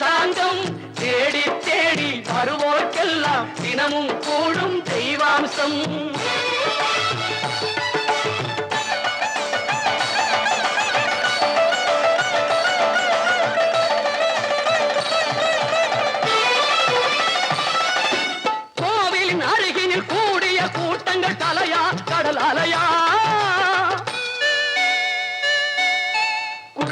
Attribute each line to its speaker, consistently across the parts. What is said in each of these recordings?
Speaker 1: நாதன் தேடி தேடி வருவோர்க்கெல்லாம் தினமும் கூடும் தெய்வாம்சம். கோவிலின் அருகினில் கூடிய கூட்டங்கள் தலையா கடல் அலையா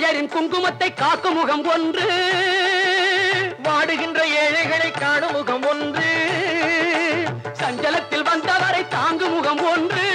Speaker 1: பெயரின் குங்குமத்தை காக்கும் முகம் ஒன்று வாடுகின்ற ஏழைகளை காணும் முகம் ஒன்று சஞ்சலத்தில் வந்தவரை தாங்கும் முகம் ஒன்று